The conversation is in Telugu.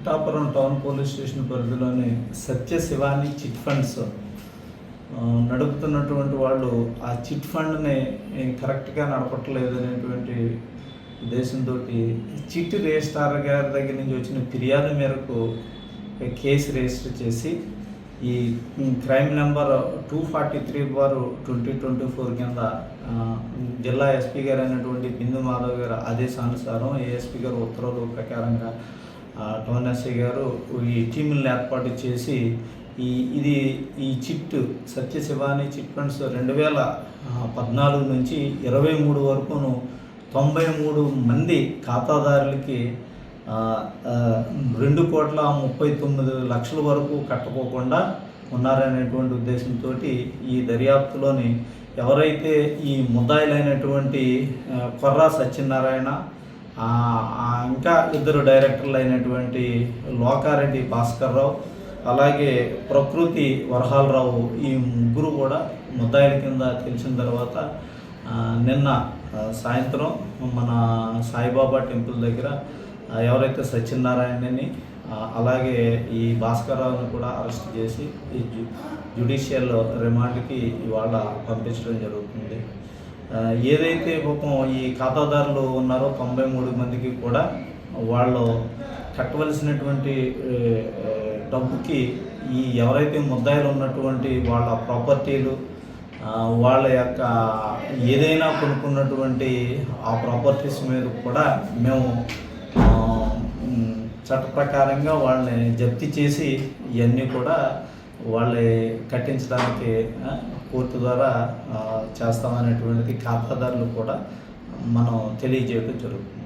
పిఠాపురం టౌన్ పోలీస్ స్టేషన్ పరిధిలోని సత్య శివాని చిట్ ఫండ్స్ నడుపుతున్నటువంటి వాళ్ళు ఆ చిట్ ఫండ్ని కరెక్ట్గా నడపట్లేదు అనేటువంటి ఉద్దేశంతో చిట్ రిజిస్ట్రార్ గారి దగ్గర నుంచి వచ్చిన ఫిర్యాదు మేరకు కేసు రిజిస్టర్ చేసి ఈ crime number two forty three bar twenty twenty four కింద జిల్లా ఎస్పీ గారు అయినటువంటి బిందు మాధవ్ గారు ఆదేశానుసారం ఏఎస్పీ గారు ఉత్తర్వుల ప్రకారంగా ఆ, గారు ఈ టీములను ఏర్పాటు చేసి ఈ ఇది ఈ chit Satya Shivani chit funds రెండు వేల పద్నాలుగు నుంచి ఇరవై మూడు వరకును తొంభై మూడు మంది ఖాతాదారులకి రెండు కోట్ల ముప్పై తొమ్మిది లక్షల వరకు కట్టుకోకుండా ఉన్నారనేటువంటి ఉద్దేశంతో ఈ దర్యాప్తులోని ఎవరైతే ఈ ముద్దాయిలైనటువంటి కొర్రా సత్యనారాయణ ఇంకా ఇద్దరు డైరెక్టర్లు అయినటువంటి లోకారెడ్డి భాస్కర్ రావు అలాగే ప్రకృతి వరహాలరావు ఈ ముగ్గురు కూడా ముద్దాయిల కింద తెలిసిన తర్వాత నిన్న సాయంత్రం మన సాయిబాబా టెంపుల్ దగ్గర ఎవరైతే సత్యనారాయణని అలాగే ఈ భాస్కర్రావుని కూడా అరెస్ట్ చేసి ఈ జు జ్యుడిషియల్ రిమాండ్కి ఇవాళ పంపించడం జరుగుతుంది. ఏదైతే పాపం ఈ ఖాతాదారులు ఉన్నారో తొంభై మూడు మందికి కూడా వాళ్ళు కట్టవలసినటువంటి డబ్బుకి ఈ ఎవరైతే ముద్దాయిలు ఉన్నటువంటి వాళ్ళ ప్రాపర్టీలు వాళ్ళ యొక్క ఏదైనా కొనుక్కున్నటువంటి ఆ ప్రాపర్టీస్ మీద కూడా మేము చట్ట ప్రకారంగా వాళ్ళని జప్తి చేసి ఇవన్నీ కూడా వాళ్ళని కట్టించడానికి కోర్టు ద్వారా చేస్తామనేటువంటిది ఖాతాదారులు కూడా మనం తెలియజేయడం జరుగుతుంది.